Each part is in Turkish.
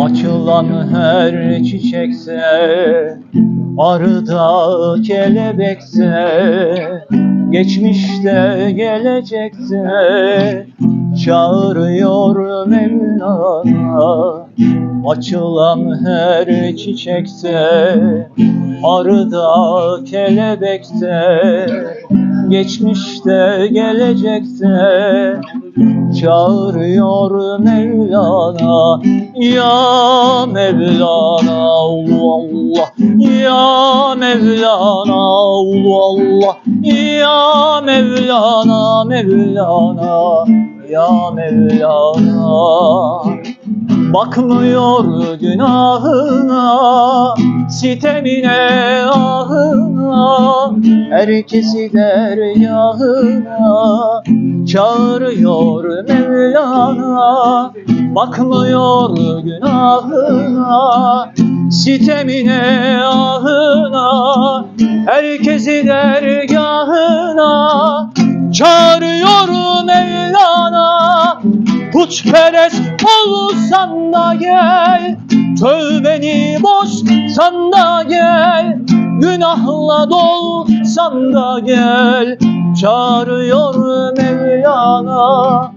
Açılan her çiçekse Arıda kelebekse Geçmişte gelecekse Çağırıyor Mevlana. Açılan her çiçekse Arıda kelebekse Geçmişte gelecekse Çağırıyor Mevlana Ya Mevlana Allah Allah Ya Mevlana Allah Allah Ya Mevlana Mevlana Ya Mevlana. Bakmıyor günahına, sitemine, ahına, herkesi dergahına, çağırıyor Mevlana. Bakmıyor günahına, sitemine, ahına, herkesi dergahına, çağırıyor Mevlana. Putperest olsan da gel Tövbeni bozsan da gel Günahla dolsan da gel Çağırıyor Mevlana.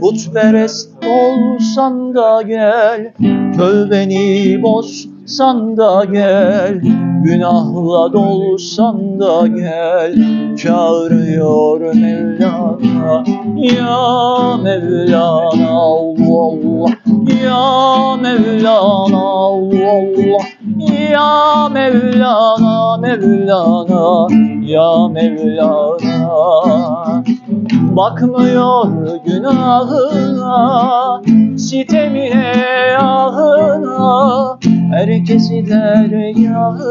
Putperest olsan da gel Tövbeni bozsan da gel. Günahla dolsan da gel Çağırıyor Mevlana. Ya Mevlana Allah. Ya Mevlana Allah Allah. Ya Mevlana Mevlana Ya Mevlana. Bakmıyor günahına, sitemine, ahına, herkesi dergahına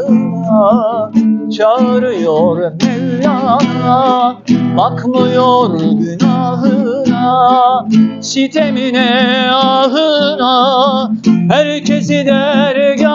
çağırıyor Mevlana. Bakmıyor günahına, sitemine, ahına, herkesi dergahına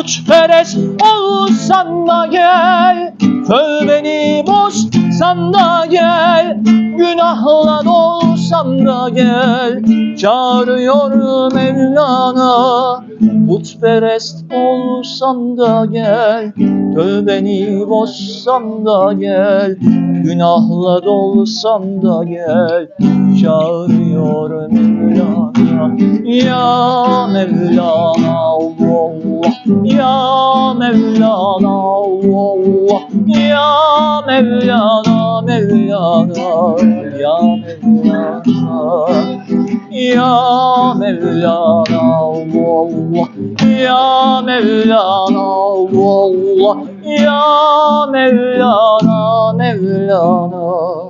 Putperest olsan da gel. Tövbeni bozsan da gel. Günahla dolsan da gel. Çağırıyor Mevlana. Putperest olsan da gel. Tövbeni bozsan da gel. Günahla dolsan da gel. Çağırıyor Mevlana. Ya Mevlana Ya Mevlana Allah. Ya Mevlana Mevlana Ya Mevlana. Ya Mevlana Allah. Ya Mevlana Allah. Ya Mevlana Mevlana